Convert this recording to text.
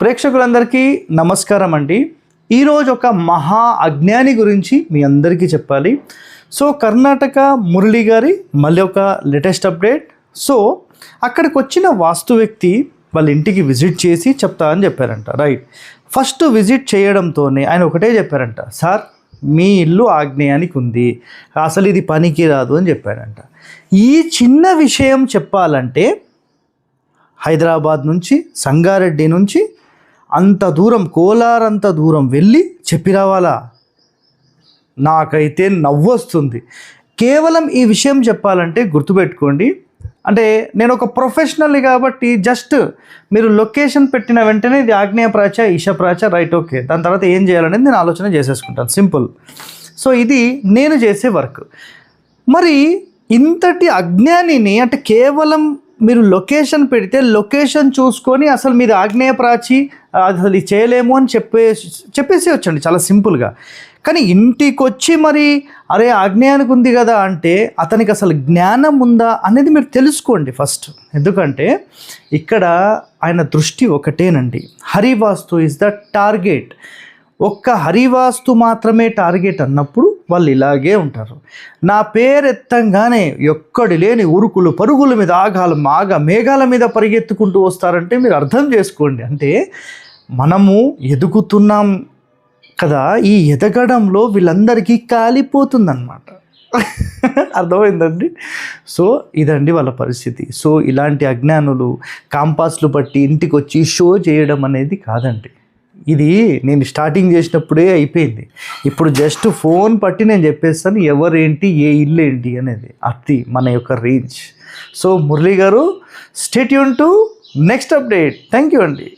ప్రేక్షకులందరికీ నమస్కారం అండి ఈరోజు ఒక మహా అజ్ఞాని గురించి మీ అందరికీ చెప్పాలి. సో కర్ణాటక మురళి గారి మళ్ళీ ఒక లేటెస్ట్ అప్డేట్. సో అక్కడికి వచ్చిన వాస్తు వ్యక్తి వాళ్ళ ఇంటికి విజిట్ చేసి చెప్తా అని చెప్పారంట. రైట్. ఫస్ట్ విజిట్ చేయడంతోనే ఆయన ఒకటే చెప్పారంట. సార్ మీ ఇల్లు ఆగ్నేయానికి ఉంది. అసలు ఇది పనికి రాదు అని చెప్పాడంట ఈ చిన్న విషయం చెప్పాలంటే హైదరాబాద్ నుంచి సంగారెడ్డి నుంచి అంత దూరం కోలార్ అంత దూరం వెళ్ళి చెప్పి రావాలా? నాకైతే నవ్వొస్తుంది. కేవలం ఈ విషయం చెప్పాలంటే గుర్తుపెట్టుకోండి. అంటే నేను ఒక ప్రొఫెషనల్ కాబట్టి జస్ట్ మీరు లొకేషన్ పెట్టిన వెంటనే ఇది ఆగ్నేయప్రాచ ప్రాచ రైట్ ఓకే. దాని తర్వాత ఏం చేయాలనేది నేను ఆలోచన చేసేసుకుంటాను. సింపుల్. సో ఇది నేను చేసే వర్క్. మరి ఇంతటి అజ్ఞానిని అంటే కేవలం మీరు లొకేషన్ పెడితే లొకేషన్ చూసుకొని అసలు మీరు ఆగ్నేయ ప్రాచి అసలు ఇది చేయలేము అని చెప్పే చెప్పేసి వచ్చండి చాలా సింపుల్గా. కానీ ఇంటికి వచ్చి మరి అరే అజ్ఞానికి ఉంది కదా అంటే అతనికి అసలు జ్ఞానం ఉందా అనేది మీరు తెలుసుకోండి ఫస్ట్. ఎందుకంటే ఇక్కడ ఆయన దృష్టి ఒకటేనండి. Harivastu is the target. ఒక్క హరివాస్తు మాత్రమే టార్గెట్ అన్నప్పుడు వాళ్ళు ఇలాగే ఉంటారు. నా పేరు ఎత్తంగానే ఎక్కడి లేని ఉరుకులు పరుగుల మీద ఆగాలు మాగ మేఘాల మీద పరిగెత్తుకుంటూ వస్తారంటే మీరు అర్థం చేసుకోండి. అంటే మనము ఎదుగుతున్నాం కదా ఈ ఎదగడంలో వీళ్ళందరికీ కాలిపోతుందన్నమాట. అర్థమైందండి? సో ఇదండి వాళ్ళ పరిస్థితి. సో ఇలాంటి అజ్ఞానులు కాంపాస్లు బట్టి ఇంటికి వచ్చి షో చేయడం అనేది కాదండి. ఇది నేను స్టార్టింగ్ చేసినప్పుడే అయిపోయింది. ఇప్పుడు జస్ట్ ఫోన్ పట్టి నేను చెప్పేస్తాను ఎవరేంటి ఏ ఇల్లు ఏంటి అనేది అది మన యొక్క రేంజ్ సో మురళి గారు stay Yoon to next update thank you అండి.